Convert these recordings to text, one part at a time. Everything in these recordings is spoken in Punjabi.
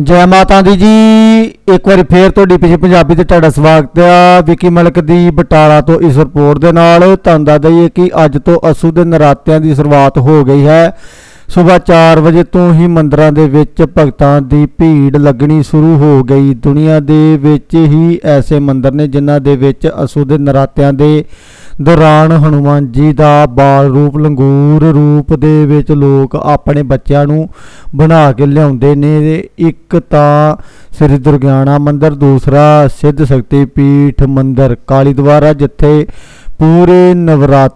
ਜੈ ਮਾਤਾ ਦੀ ਜੀ। ਇੱਕ ਵਾਰੀ ਫੇਰ ਤੁਹਾਡੀ ਪਿਛੇ ਪੰਜਾਬੀ ਤੇ ਤੁਹਾਡਾ ਸਵਾਗਤ ਆ। ਵਿਕੀ ਮਲਕ ਦੀ ਬਟਾਲਾ ਤੋਂ ਇਸ ਰਿਪੋਰਟ ਦੇ ਨਾਲ ਤੁਹਾਨੂੰ ਦੱਸ ਦਈਏ ਕਿ ਅੱਜ ਤੋਂ ਅਸੂ ਦੇ ਨਰਾਤਿਆਂ ਦੀ ਸ਼ੁਰੂਆਤ ਹੋ ਗਈ ਹੈ। ਸਵੇਰ 4 ਵਜੇ ਤੋਂ ਹੀ ਮੰਦਰਾਂ ਦੇ ਵਿੱਚ ਭਗਤਾਂ ਦੀ ਭੀੜ ਲੱਗਣੀ ਸ਼ੁਰੂ ਹੋ ਗਈ। ਦੁਨੀਆ ਦੇ ਵਿੱਚ ਹੀ ਐਸੇ ਮੰਦਰ ਨੇ ਜਿਨ੍ਹਾਂ ਦੇ ਵਿੱਚ ਅਸੂ ਦੇ ਨਰਾਤਿਆਂ ਦੇ ਦੌਰਾਨ ਹਨੂਮਾਨ ਜੀ ਦਾ ਬਾਲ ਰੂਪ ਲੰਗੂਰ ਰੂਪ ਦੇ ਵਿੱਚ ਲੋਕ ਆਪਣੇ ਬੱਚਿਆਂ ਨੂੰ ਬਣਾ ਕੇ ਲਿਆਉਂਦੇ ਨੇ ਇੱਕ ਤਾਂ ਸ੍ਰੀ ਦੁਰਗਿਆਣਾ ਮੰਦਿਰ, ਦੂਸਰਾ ਸਿੱਧ ਸ਼ਕਤੀ ਪੀਠ ਮੰਦਿਰ ਕਾਲੀ ਦਵਾਰਾ ਜਿੱਥੇ ਪੂਰੇ ਨਵਰਾਤ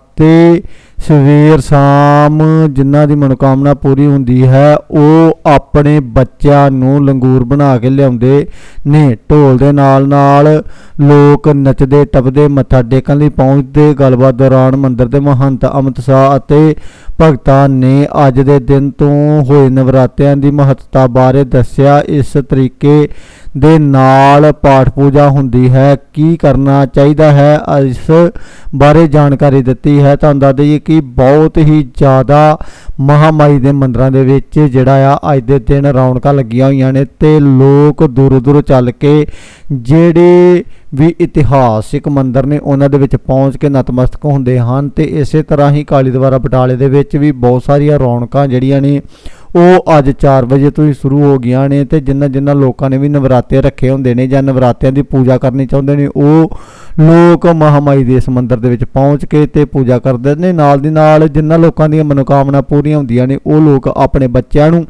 ਸਵੇਰ ਸ਼ਾਮ ਜਿਨ੍ਹਾਂ ਦੀ ਮਨੋਕਾਮਨਾ ਪੂਰੀ ਹੁੰਦੀ ਹੈ, ਉਹ ਆਪਣੇ ਬੱਚਿਆਂ ਨੂੰ ਲੰਗੂਰ ਬਣਾ ਕੇ ਲਿਆਉਂਦੇ ਨੇ। ਢੋਲ ਦੇ ਨਾਲ ਨਾਲ ਲੋਕ ਨੱਚਦੇ, ਟੱਪਦੇ, ਮੱਥਾ ਟੇਕਣ ਲਈ ਪਹੁੰਚਦੇ। ਗੱਲਬਾਤ ਦੌਰਾਨ ਮੰਦਿਰ ਦੇ ਮਹੰਤ ਅਮਿਤ ਸ਼ਾਹ ਅਤੇ ਭਗਤਾਂ ਨੇ ਅੱਜ ਦੇ ਦਿਨ ਤੋਂ ਹੋਏ ਨਵਰਾਤਿਆਂ ਦੀ ਮਹੱਤਤਾ ਬਾਰੇ ਦੱਸਿਆ। ਇਸ ਤਰੀਕੇ ਦੇ ਨਾਲ ਪਾਠ ਪੂਜਾ ਹੁੰਦੀ ਹੈ। ਕੀ ਕਰਨਾ ਚਾਹੀਦਾ ਹੈ? ਇਸ ਬਾਰੇ ਜਾਣਕਾਰੀ ਦਿੱਤੀ ਹੈ। ਤੁਹਾਨੂੰ ਦੱਸ ਦਈਏ ਕਿ ਬਹੁਤ ਹੀ ਜ਼ਿਆਦਾ ਮਹਾਮਾਈ ਦੇ ਮੰਦਰਾਂ ਦੇ ਵਿੱਚ ਜਿਹੜਾ ਆ, ਅੱਜ ਦੇ ਦਿਨ ਰੌਣਕਾਂ ਲੱਗੀਆਂ ਹੋਈਆਂ ਨੇ ਤੇ ਲੋਕ ਦੂਰੋਂ ਦੂਰੋਂ ਚੱਲ ਕੇ ਜਿਹੜੇ ਵੀ ਇਤਿਹਾਸਿਕ ਮੰਦਰ ਨੇ ਉਹਨਾਂ ਦੇ ਵਿੱਚ ਪਹੁੰਚ ਕੇ ਨਤਮਸਤਕ ਹੁੰਦੇ ਹਨ ਤੇ ਇਸੇ ਤਰ੍ਹਾਂ ਹੀ ਕਾਲੀ ਦਵਾਰਾ ਬਟਾਲੇ ਦੇ ਵਿੱਚ ਵੀ ਬਹੁਤ ਸਾਰੀਆਂ ਰੌਣਕਾਂ ਜਿਹੜੀਆਂ ਨੇ ਉਹ ਅੱਜ 4 ਵਜੇ ਤੋਂ ਹੀ ਸ਼ੁਰੂ ਹੋ ਗਈਆਂ ਨੇ ਤੇ ਜਿਨ੍ਹਾਂ ਜਿਨ੍ਹਾਂ ਲੋਕਾਂ ਨੇ ਵੀ ਨਵਰਾਤੇ ਰੱਖੇ ਹੁੰਦੇ ਨੇ ਜਾਂ ਨਵਰਾਤਿਆਂ ਦੀ ਪੂਜਾ ਕਰਨੀ ਚਾਹੁੰਦੇ ਨੇ, ਉਹ ਲੋਕ ਮਹਾਮਾਈ ਦੇ ਇਸ ਮੰਦਿਰ ਦੇ ਵਿੱਚ ਪਹੁੰਚ ਕੇ ਤੇ ਪੂਜਾ ਕਰਦੇ ਨੇ। ਨਾਲ ਦੀ ਨਾਲ ਜਿਨ੍ਹਾਂ ਲੋਕਾਂ ਦੀਆਂ ਮਨੋਕਾਮਨਾ ਪੂਰੀਆਂ ਹੁੰਦੀਆਂ ਨੇ, ਉਹ ਲੋਕ ਆਪਣੇ ਬੱਚਿਆਂ ਨੂੰ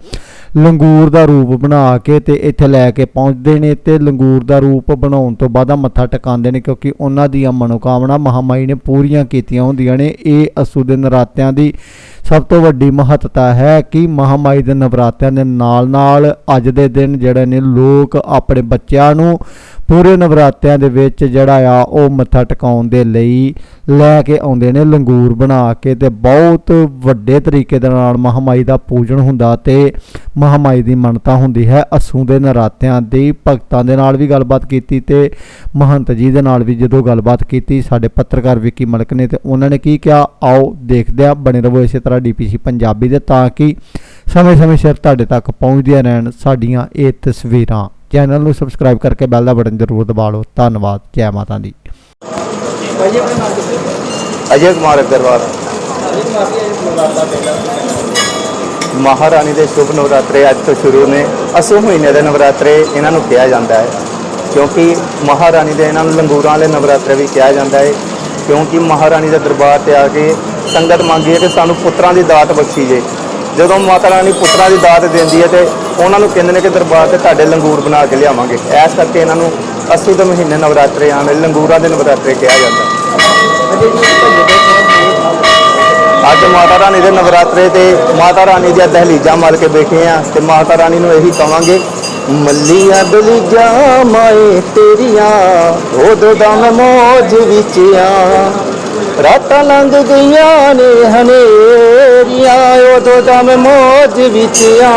ਲੰਗੂਰ ਦਾ ਰੂਪ ਬਣਾ ਕੇ ਤੇ ਇੱਥੇ ਲੈ ਕੇ ਪਹੁੰਚਦੇ ਨੇ ਤੇ ਲੰਗੂਰ ਦਾ ਰੂਪ ਬਣਾਉਣ ਤੋਂ ਬਾਅਦ ਮੱਥਾ ਟਿਕਾਉਂਦੇ ਨੇ ਕਿਉਂਕਿ ਉਹਨਾਂ ਦੀਆਂ ਮਨੋਕਾਮਨਾ ਮਹਾਮਾਈ ਨੇ ਪੂਰੀਆਂ ਕੀਤੀਆਂ ਹੁੰਦੀਆਂ ਨੇ। ਇਹ ਅਸੂ ਦੇ ਨਰਾਤਿਆਂ ਦੀ ਸਭ ਤੋਂ ਵੱਡੀ ਮਹੱਤਤਾ ਹੈ ਕਿ ਮਹਾਮਾਈ ਦੇ ਨਵਰਾਤਿਆਂ ਦੇ ਨਾਲ ਨਾਲ ਅੱਜ ਦੇ ਦਿਨ ਜਿਹੜੇ ਨੇ ਲੋਕ ਆਪਣੇ ਬੱਚਿਆਂ ਨੂੰ ਪੂਰੇ ਨਵਰਾਤਿਆਂ ਦੇ ਵਿੱਚ ਜਿਹੜਾ ਆ, ਉਹ ਮੱਥਾ ਟਿਕਾਉਣ ਦੇ ਲਈ ਲੈ ਕੇ ਆਉਂਦੇ ਨੇ ਲੰਗੂਰ ਬਣਾ ਕੇ ਤੇ ਬਹੁਤ ਵੱਡੇ ਤਰੀਕੇ ਦੇ ਨਾਲ ਮਹਾਮਾਈ ਦਾ ਪੂਜਨ ਹੁੰਦਾ ਤੇ ਮਹਾਮਾਈ ਦੀ ਮੰਨਤਾ ਹੁੰਦੀ ਹੈ। ਅਸੂ ਦੇ ਨਰਾਤਿਆਂ ਦੀ ਭਗਤਾਂ ਦੇ ਨਾਲ ਵੀ ਗੱਲਬਾਤ ਕੀਤੀ ਤੇ ਮਹੰਤ ਜੀ ਦੇ ਨਾਲ ਵੀ ਜਦੋਂ ਗੱਲਬਾਤ ਕੀਤੀ, ਸਾਡੇ ਪੱਤਰਕਾਰ ਵਿੱਕੀ ਮਲਕ ਨੇ ਤੇ ਉਹਨਾਂ ਨੇ ਕੀ ਕਿਹਾ, ਆਓ ਦੇਖਦੇ ਆ ਬਣੇ ਰਹੋ ਇਸੇ ਤਰ੍ਹਾਂ ਡੀਪੀਸੀ ਪੰਜਾਬੀ ਦੇ ਤਾਂ ਕਿ ਸਮੇਂ-ਸਮੇਂ ਸਿਰ ਤੁਹਾਡੇ ਤੱਕ ਪਹੁੰਚਦੀਆਂ ਰਹਿਣ ਸਾਡੀਆਂ ਇਹ ਤਸਵੀਰਾਂ। ਚੈਨਲ ਨੂੰ ਸਬਸਕ੍ਰਾਈਬ ਕਰਕੇ ਬੈਲ ਦਾ ਬਟਨ ਜ਼ਰੂਰ ਦਬਾ ਲਓ। ਧੰਨਵਾਦ। ਜੈ ਮਾਤਾ ਦੀ। ਅਜੇ ਕੁਮਾਰ ਅਗਰਵਾਲ। ਮਹਾਰਾਣੀ ਦੇ ਸ਼ੁਭ ਨਵਰਾਤਰੇ ਅੱਜ ਤੋਂ ਸ਼ੁਰੂ ਨੇ। ਅਸੂ ਮਹੀਨੇ ਦੇ ਨਵਰਾਤਰੇ ਇਹਨਾਂ ਨੂੰ ਕਿਹਾ ਜਾਂਦਾ ਹੈ। ਕਿਉਂਕਿ ਮਹਾਰਾਣੀ ਦੇ ਇਹਨਾਂ ਨੂੰ ਲੰਗੂਰਾਂ ਵਾਲੇ ਨਵਰਾਤਰੇ ਵੀ ਕਿਹਾ ਜਾਂਦਾ ਹੈ। ਕਿਉਂਕਿ ਮਹਾਰਾਣੀ ਦੇ ਦਰਬਾਰ ਤੇ ਆ ਕੇ ਸੰਗਤ ਮੰਗੀ ਹੈ ਕਿ ਸਾਨੂੰ ਪੁੱਤਰਾਂ ਦੀ ਦਾਤ ਬਖਸ਼ੀ ਜੇ। ਜਦੋਂ ਮਾਤਾ ਰਾਣੀ ਪੁੱਤਰਾਂ ਦੀ ਦਾਤ ਦਿੰਦੀ ਹੈ ਤੇ ਉਹਨਾਂ ਨੂੰ ਕਹਿੰਦੇ ਨੇ ਕਿ ਦਰਬਾਰ ਤੇ ਤੁਹਾਡੇ ਲੰਗੂਰ ਬਣਾ ਕੇ ਲਿਆਵਾਂਗੇ। ਇਸ ਕਰਕੇ ਇਹਨਾਂ ਨੂੰ ਅਸੂ ਦੇ ਮਹੀਨੇ ਨਵਰਾਤਰੇ ਆਉਂਦੇ ਲੰਗੂਰਾਂ ਦੇ ਨਵਰਾਤਰੇ ਕਿਹਾ ਜਾਂਦਾ। ਅੱਜ ਮਾਤਾ ਰਾਣੀ ਦੇ ਨਵਰਾਤਰੇ ਤੇ ਮਾਤਾ ਰਾਣੀ ਦੀਆਂ ਦਹਲੀਜਾਂ ਮਾਰ ਕੇ ਬੈਠੇ ਆ ਤੇ ਮਾਤਾ ਰਾਣੀ ਨੂੰ ਇਹੀ ਕਵਾਂਗੇ, ਮੱਲੀਆਂ ਦਲੀਜਾਂ ਮਾਏ ਤੇਰੀਆਂ ਉਦੋਂ ਮੈਂ ਮੋਜ ਵਿੱਚ ਆ। ਰਾਤਾਂ ਲੰਘ ਗਈਆਂ ਨੇ ਹਨੇਰੀਆਂ, ਉਦੋਂ ਦਾ ਮੈਂ ਮੋਜ ਵਿੱਚ ਆ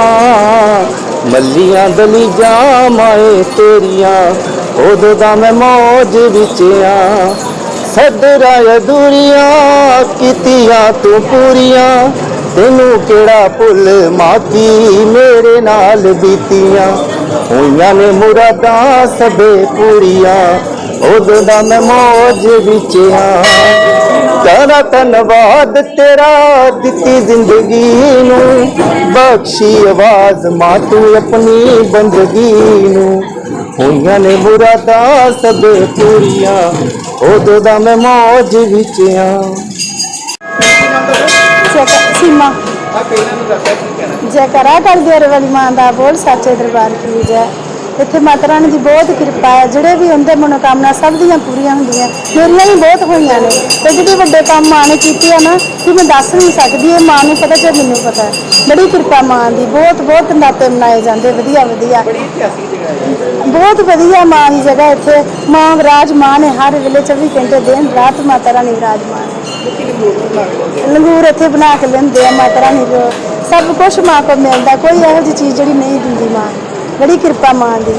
ਮੱਲੀਆਂ ਦਲੀਜਾਂ ਮਾਏ ਤੇਰੀਆਂ, ਉਦੋਂ ਦਾ ਮੈਂ ਮੋਜ ਵਿੱਚ ਆ ਸਦਰਾਂ ਅਧੂਰੀਆਂ ਕੀਤੀਆਂ ਤੂੰ ਪੂਰੀਆਂ, ਤੈਨੂੰ ਕਿਹੜਾ ਭੁੱਲ ਮਾਤੀ ਮੇਰੇ ਨਾਲ ਬੀਤੀਆਂ। ਹੋਈਆਂ ਨੇ ਮੁਰਾਦਾਂ ਸਭੇ ਪੂਰੀਆਂ ਉਦੋਂ ਦਾ ਮੈਂ ਮੌਜ ਵਿੱਚ ਆ ਤੇਰਾ ਧੰਨਵਾਦ ਤੇਰਾ ਦਿੱਤੀ ਜ਼ਿੰਦਗੀ ਨੂੰ। ਬਖਸ਼ੀ ਆਵਾਜ਼ ਮਾਂ ਤੂੰ ਆਪਣੀ ਬੰਦਗੀ ਨੂੰ। ਹੋਈਆਂ ਨੇ ਮੁਰਾਦਾਂ ਸਭੇ ਪੂਰੀਆਂ। ਉਦੋਂ ਦਾ ਮੈਂ ਮੌਜ ਵਿੱਚ ਆ ਸੀਮਾ। ਆ ਕਿਹਨਾਂ ਨੂੰ ਦੱਸਿਆ ਕੀ ਕਹਿਣਾ? ਜੈਕਾਰਾ ਕਰਦੇ ਵਾਲੀ ਮਾਂ ਦਾ ਬੋਲ ਸੱਚੇ ਦਰਬਾਰ ਕੀ ਜੈ। ਇੱਥੇ ਮਾਤਾ ਰਾਣੀ ਦੀ ਬਹੁਤ ਕਿਰਪਾ ਹੈ ਜਿਹੜੇ ਵੀ ਹੁੰਦੇ ਮਨੋਕਾਮਨਾ ਸਭ ਦੀਆਂ ਪੂਰੀਆਂ ਹੁੰਦੀਆਂ। ਮੇਰੀਆਂ ਵੀ ਬਹੁਤ ਹੋਈਆਂ ਨੇ। ਤੇ ਜਿਹੜੇ ਵੱਡੇ ਕੰਮ ਮਾਂ ਨੇ ਕੀਤੇ ਆ ਨਾ ਕਿ ਮੈਂ ਦੱਸ ਨਹੀਂ ਸਕਦੀ ਇਹ ਮਾਂ ਨੂੰ ਪਤਾ ਜਾਂ ਮੈਨੂੰ ਪਤਾ ਹੈ। ਬੜੀ ਕਿਰਪਾ ਮਾਂ ਦੀ ਬਹੁਤ ਬਹੁਤ ਨਾਤੇ ਮਨਾਏ ਜਾਂਦੇ ਵਧੀਆ ਵਧੀਆ। ਬੜੀ ਇਤਿਹਾਸਿਕ ਬਹੁਤ ਵਧੀਆ ਮਾਂ ਦੀ ਜਗ੍ਹਾ ਇੱਥੇ। ਮਾਂ ਵਿਰਾਜਮਾਨ ਹੈ ਹਰ ਵੇਲੇ 24 ਘੰਟੇ ਦਿਨ ਰਾਤ ਮਾਤਾ ਰਾਣੀ ਵਿਰਾਜਮਾਨ ਹੈ। ਲੰਗੂਰ ਇੱਥੇ ਬਣਾ ਕੇ ਲੈਂਦੇ ਆ ਮਾਤਾ ਰਾਣੀ। ਸਭ ਕੁਝ ਮਾਂ ਕੋ ਮਿਲਦਾ ਕੋਈ ਇਹੋ ਜਿਹੀ ਚੀਜ਼ ਜਿਹੜੀ ਨਹੀਂ ਦਿੰਦੀ ਮਾਂ। ਬੜੀ ਕਿਰਪਾ ਮਾਂ ਦੀ।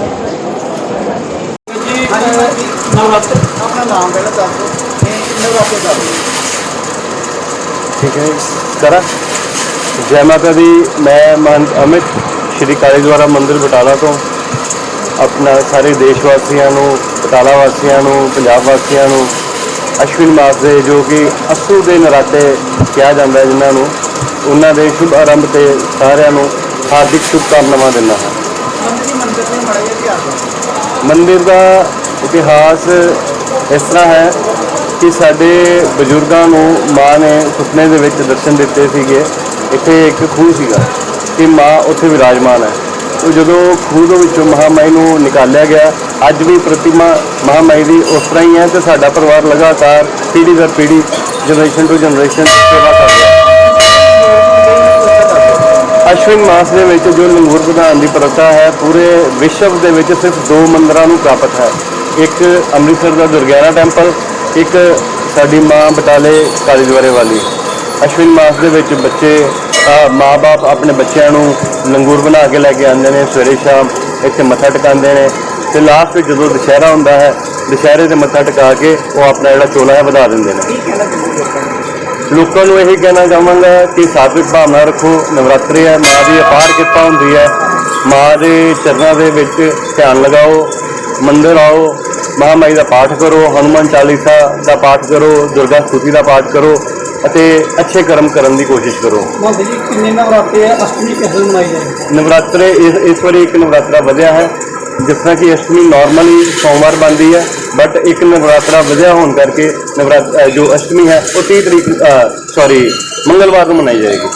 ਨਵਰਾਤਰ ਆਪਣਾ ਨਾਮ ਪਹਿਲਾਂ ਦੱਸ ਦਿਓ ਨਵਰਾਤਰ ਦੱਸ ਠੀਕ ਹੈ ਕਰਾ। ਜੈ ਮਾਤਾ ਦੀ। ਮੈਂ ਮਹੰਤ ਅਮਿਤ, ਸ਼੍ਰੀ ਕਾਲੀ ਦੁਆਰਾ ਮੰਦਿਰ ਬਟਾਲਾ ਤੋਂ। ਆਪਣਾ ਸਾਰੇ ਦੇਸ਼ ਵਾਸੀਆਂ ਨੂੰ, ਬਟਾਲਾ ਵਾਸੀਆਂ ਨੂੰ, ਪੰਜਾਬ ਵਾਸੀਆਂ ਨੂੰ, ਅਸ਼ਵਿਨ ਮਾਸ ਦੇ, ਜੋ ਕਿ ਅਸੂ ਦੇ ਨਰਾਤੇ ਕਿਹਾ ਜਾਂਦਾ ਹੈ ਜਿਨ੍ਹਾਂ ਨੂੰ, ਉਹਨਾਂ ਦੇ ਸ਼ੁਭ ਆਰੰਭ ਤੇ ਸਾਰਿਆਂ ਨੂੰ ਹਾਰਦਿਕ ਸ਼ੁਭਕਾਮਨਾਵਾਂ ਦਿੰਦਾ ਹਾਂ। ਮੰਦਿਰ ਦਾ ਇਤਿਹਾਸ ਇਸ ਤਰ੍ਹਾਂ ਹੈ ਕਿ ਸਾਡੇ ਬਜ਼ੁਰਗਾਂ ਨੂੰ ਮਾਂ ਨੇ ਸੁਪਨੇ ਦੇ ਵਿੱਚ ਦਰਸ਼ਨ ਦਿੱਤੇ ਸੀਗੇ। ਇੱਥੇ ਇੱਕ ਖੂਹ ਸੀਗਾ ਕਿ ਮਾਂ ਉੱਥੇ ਵਿਰਾਜਮਾਨ ਹੈ। ਉਹ ਜਦੋਂ ਖੂਹ ਦੇ ਵਿੱਚੋਂ ਮਹਾਮਾਈ ਨੂੰ ਨਿਕਾਲਿਆ ਗਿਆ, ਅੱਜ ਵੀ ਪ੍ਰਤਿਮਾ ਮਹਾਮਾਈ ਦੀ ਉਸ ਤਰ੍ਹਾਂ ਹੀ ਹੈ ਤੇ ਸਾਡਾ ਪਰਿਵਾਰ ਲਗਾਤਾਰ ਪੀੜ੍ਹੀ ਦਰ ਪੀੜ੍ਹੀ ਜਨਰੇਸ਼ਨ ਟੂ ਜਨਰੇਸ਼ਨ ਸੇਵਾ ਕਰ ਰਿਹਾ ਅਸ਼ਵਿਨ ਮਾਸ ਦੇ ਵਿੱਚ ਜੋ ਲੰਗੂਰ ਪ੍ਰਧਾਨ ਦੀ ਪ੍ਰਥਾ ਹੈ, ਪੂਰੇ ਵਿਸ਼ਵ ਦੇ ਵਿੱਚ ਸਿਰਫ ਦੋ ਮੰਦਰਾਂ ਨੂੰ ਪ੍ਰਾਪਤ ਹੈ। ਇੱਕ ਅੰਮ੍ਰਿਤਸਰ ਦਾ ਦੁਰਗਿਆਨਾ ਟੈਂਪਲ, ਇੱਕ ਸਾਡੀ ਮਾਂ ਬਟਾਲੇ ਕਾਲੀ ਦੁਆਰੇ ਵਾਲੀ। ਅਸ਼ਵਿਨ ਮਾਸ ਦੇ ਵਿੱਚ ਬੱਚੇ, ਅਹ ਮਾਂ-ਬਾਪ ਆਪਣੇ ਬੱਚਿਆਂ ਨੂੰ ਲੰਗੂਰ ਬਣਾ ਕੇ ਲੈ ਕੇ ਆਉਂਦੇ ਨੇ, ਸਵੇਰੇ ਸ਼ਾਮ ਇੱਥੇ ਮੱਥਾ ਟਿਕਾਉਂਦੇ ਨੇ। ਤੇ ਲਾਸਟ ਵਿੱਚ ਜਦੋਂ ਦੁਸ਼ਹਿਰਾ ਹੁੰਦਾ ਹੈ, ਦੁਸ਼ਹਿਰੇ ਤੇ ਮੱਥਾ ਟਿਕਾ ਕੇ ਉਹ ਆਪਣਾ ਜਿਹੜਾ ਚੋਲਾ ਹੈ ਵਧਾ ਦਿੰਦੇ ਨੇ। ਲੋਕਾਂ ਨੂੰ ਇਹੀ ਕਹਿਣਾ ਚਾਹਾਂਗਾ ਕਿ ਸਾਤਵਿਕ ਭਾਵਨਾ ਰੱਖੋ ਨਵਰਾਤਰੀ ਹੈ ਮਾਂ ਦੀ ਅਪਾਰ ਕਿਰਪਾ ਹੁੰਦੀ ਹੈ। ਮਾਂ ਦੇ ਚਰਨਾਂ ਦੇ ਵਿੱਚ ਧਿਆਨ ਲਗਾਓ ਮੰਦਿਰ ਆਓ ਮਹਾਮਾਈ ਦਾ ਪਾਠ ਕਰੋ ਹਨੂਮਾਨ ਚਾਲੀਸਾ ਦਾ ਪਾਠ ਕਰੋ ਦੁਰਗਾ ਸਤੁਤੀ ਦਾ ਪਾਠ ਕਰੋ ਅਤੇ ਅੱਛੇ ਕਰਮ ਕਰਨ ਦੀ ਕੋਸ਼ਿਸ਼ ਕਰੋ। ਮਹੰਤ ਜੀ ਕਿੰਨੇ ਨਵਰਾਤੇ ਆ ਅਸ਼ਟਮੀ ਕਿਸ ਦਿਨ ਮਨਾਈ ਜਾਂਦੀ ਨਵਰਾਤਰੇ ਇਸ ਇਸ ਵਾਰੀ ਇੱਕ ਨਵਰਾਤਰਾ ਵਧਿਆ ਹੈ। ਜਿਸ ਤਰ੍ਹਾਂ ਕਿ ਅਸ਼ਟਮੀ ਨਾਰਮਲੀ ਸੋਮਵਾਰ ਬਣਦੀ ਹੈ ਬਟ ਇੱਕ ਨਵਰਾਤਰਾ ਵਧਿਆ ਹੋਣ ਕਰਕੇ ਨਵਰਾਤ ਜੋ ਅਸ਼ਟਮੀ ਹੈ, ਉਹ 30 ਤਰੀਕ ਸੌਰੀ ਮੰਗਲਵਾਰ ਨੂੰ ਮਨਾਈ ਜਾਏਗੀ।